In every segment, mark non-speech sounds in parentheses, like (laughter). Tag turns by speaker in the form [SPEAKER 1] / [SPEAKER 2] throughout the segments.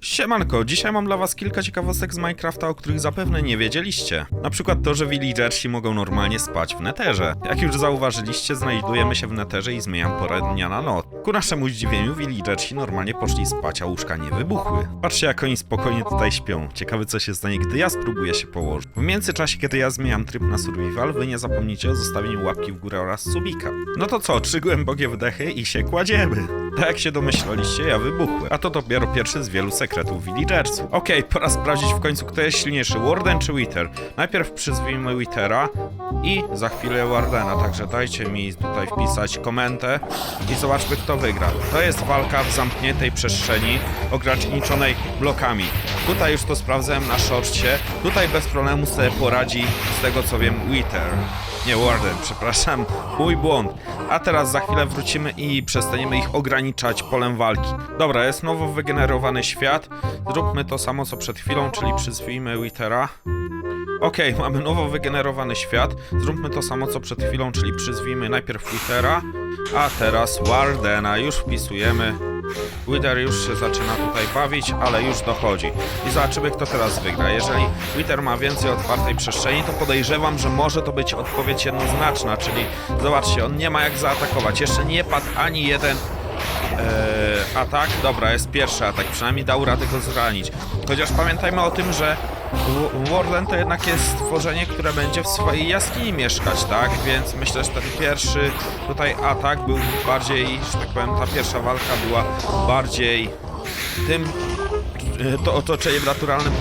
[SPEAKER 1] Siemanko, dzisiaj mam dla was kilka ciekawostek z Minecrafta, o których zapewne nie wiedzieliście. Na przykład to, że villagersi mogą normalnie spać w neterze. Jak już zauważyliście, znajdujemy się w neterze i zmieniam porę dnia na noc. Ku naszemu zdziwieniu villagersi normalnie poszli spać, a łóżka nie wybuchły. Patrzcie jak oni spokojnie tutaj śpią. Ciekawe co się stanie, gdy ja spróbuję się położyć. W międzyczasie, kiedy ja zmieniam tryb na survival, wy nie zapomnijcie o zostawieniu łapki w górę oraz subika. No to co, trzy głębokie wdechy i się kładziemy. Tak jak się domyślaliście, ja wybuchłem. A to dopiero pierwszy z wielu sekretów villagersów. Okej, pora sprawdzić w końcu, kto jest silniejszy, Warden czy Wither. Najpierw przyzwijmy Withera i za chwilę Wardena, także dajcie mi tutaj wpisać komentę i zobaczmy, kto wygra. To jest walka w zamkniętej przestrzeni, ograniczonej blokami. Tutaj już to sprawdzałem na szorcie, tutaj bez problemu sobie poradzi, z tego co wiem, Wither. Nie, Warden, przepraszam, mój błąd. A teraz za chwilę wrócimy i przestaniemy ich ograniczać polem walki. Dobra, jest nowo wygenerowany świat. Zróbmy to samo co przed chwilą, czyli przyzwijmy Withera. Okej, mamy nowo wygenerowany świat. Zróbmy to samo co przed chwilą, czyli przyzwijmy najpierw Withera, a teraz Wardena. Już wpisujemy. Wither już się zaczyna tutaj bawić, ale już dochodzi. I zobaczymy, kto teraz wygra. Jeżeli Wither ma więcej otwartej przestrzeni, to podejrzewam, że może to być odpowiedź jednoznaczna, czyli zobaczcie, on nie ma jak zaatakować. Jeszcze nie padł ani jeden Eee, atak? Dobra, jest pierwszy atak, przynajmniej dał radę go zranić. Chociaż pamiętajmy o tym, że W- Warden to jednak jest stworzenie, które będzie w swojej jaskini mieszkać, tak? Więc myślę, że ten pierwszy tutaj atak był bardziej, że tak powiem, ta pierwsza walka była bardziej tym e, to otoczeniem naturalnym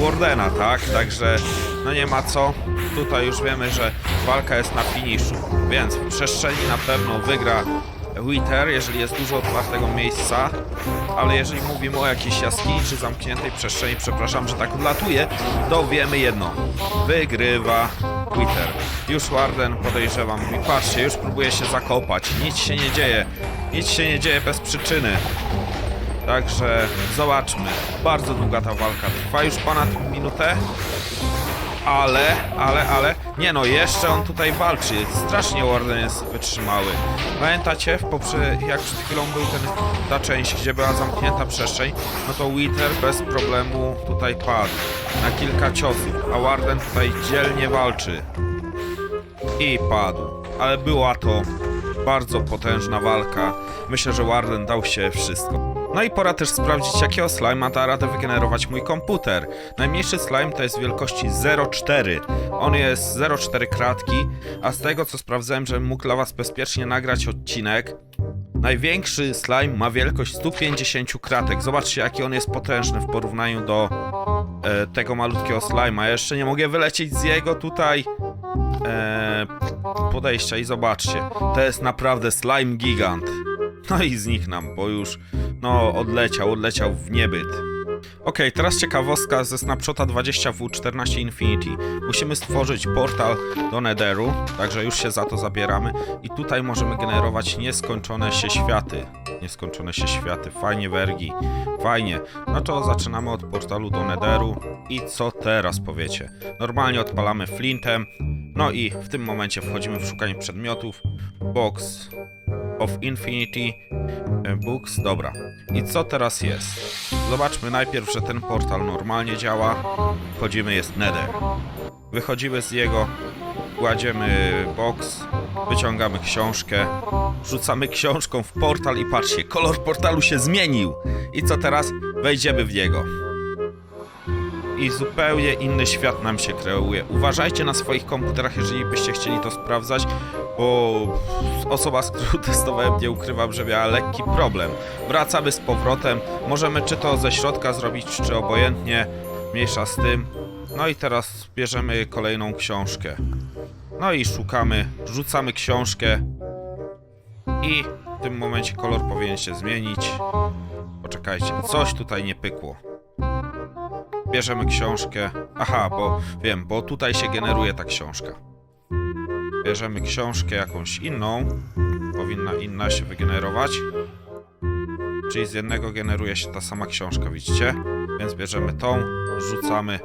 [SPEAKER 1] Wardena, tak? Także no nie ma co. Tutaj już wiemy, że walka jest na finiszu, więc w przestrzeni na pewno wygra Wither, jeżeli jest dużo otwartego miejsca, ale jeżeli mówimy o jakiejś jaskini czy zamkniętej przestrzeni, przepraszam, że tak odlatuję, to wiemy jedno. Wygrywa Wither. Już Warden podejrzewam mówi, patrzcie, już próbuje się zakopać, nic się nie dzieje, nic się nie dzieje bez przyczyny. Także zobaczmy. Bardzo długa ta walka. Trwa już ponad minutę. Ale, ale, ale. Nie no, jeszcze on tutaj walczy. Strasznie Warden jest wytrzymały. Pamiętacie, w poprze... jak przed chwilą był ten, ta część, gdzie była zamknięta przestrzeń, no to Wither bez problemu tutaj padł. Na kilka ciosów. A Warden tutaj dzielnie walczy. I padł. Ale była to bardzo potężna walka. Myślę, że Warden dał się wszystko. No i pora też sprawdzić, jakiego slima da radę wygenerować mój komputer. Najmniejszy slime to jest wielkości 0,4. On jest 0,4 kratki, a z tego co sprawdzałem, żebym mógł dla was bezpiecznie nagrać odcinek, największy slime ma wielkość 150 kratek. Zobaczcie, jaki on jest potężny w porównaniu do e, tego malutkiego slima. Ja jeszcze nie mogę wylecieć z jego tutaj e, podejścia i zobaczcie. To jest naprawdę slime gigant. No i zniknam, bo już no odleciał, odleciał w niebyt. Okej, teraz ciekawostka ze Snapshota 20W14 Infinity. Musimy stworzyć portal do Netheru, także już się za to zabieramy. I tutaj możemy generować nieskończone się światy. Nieskończone się światy, fajnie wergi, fajnie. No to zaczynamy od portalu do Netheru. I co teraz powiecie? Normalnie odpalamy flintem, no i w tym momencie wchodzimy w szukanie przedmiotów. Box of Infinity Books. Dobra. I co teraz jest? Zobaczmy najpierw, że ten portal normalnie działa. Wchodzimy, jest Nether. Wychodzimy z jego, kładziemy box, wyciągamy książkę, rzucamy książką w portal i patrzcie, kolor portalu się zmienił. I co teraz? Wejdziemy w niego i zupełnie inny świat nam się kreuje. Uważajcie na swoich komputerach, jeżeli byście chcieli to sprawdzać, bo osoba, z którą (laughs) testowałem, nie ukrywam, że miała lekki problem. Wracamy z powrotem, możemy czy to ze środka zrobić, czy obojętnie, mniejsza z tym. No i teraz bierzemy kolejną książkę. No i szukamy, rzucamy książkę i w tym momencie kolor powinien się zmienić. Poczekajcie, coś tutaj nie pykło bierzemy książkę. Aha, bo wiem, bo tutaj się generuje ta książka. Bierzemy książkę jakąś inną. Powinna inna się wygenerować. Czyli z jednego generuje się ta sama książka, widzicie? Więc bierzemy tą, rzucamy.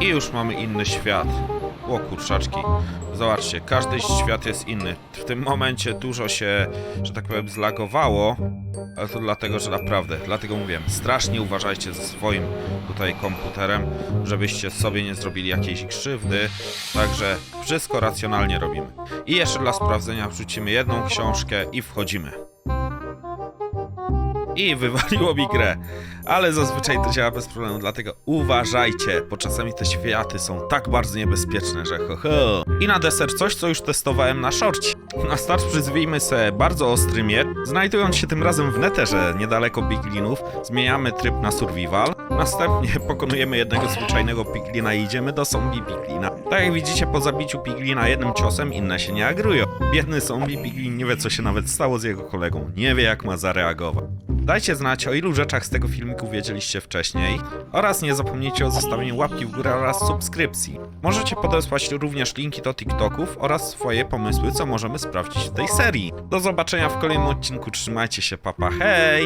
[SPEAKER 1] I już mamy inny świat. O kurczaczki. Zobaczcie, każdy świat jest inny. W tym momencie dużo się, że tak powiem, zlagowało. Ale to dlatego, że naprawdę, dlatego mówiłem, strasznie uważajcie ze swoim tutaj komputerem, żebyście sobie nie zrobili jakiejś krzywdy. Także wszystko racjonalnie robimy. I jeszcze dla sprawdzenia wrzucimy jedną książkę i wchodzimy. I wywaliło mi grę. Ale zazwyczaj to działa bez problemu, dlatego uważajcie, bo czasami te światy są tak bardzo niebezpieczne, że ho, ho. I na deser coś, co już testowałem na szorcie. Na start przyzwijmy sobie bardzo ostry miecz. Znajdując się tym razem w neterze, niedaleko piglinów, zmieniamy tryb na survival. Następnie (laughs) pokonujemy jednego zwyczajnego piglina i idziemy do zombie piglina. Tak jak widzicie, po zabiciu piglina jednym ciosem inne się nie agrują. Biedny zombie piglin nie wie, co się nawet stało z jego kolegą. Nie wie, jak ma zareagować. Dajcie znać, o ilu rzeczach z tego filmiku wiedzieliście wcześniej oraz nie zapomnijcie o zostawieniu łapki w górę oraz subskrypcji. Możecie podesłać również linki do TikToków oraz swoje pomysły, co możemy sprawdzić w tej serii. Do zobaczenia w kolejnym odcinku, trzymajcie się, papa, hej!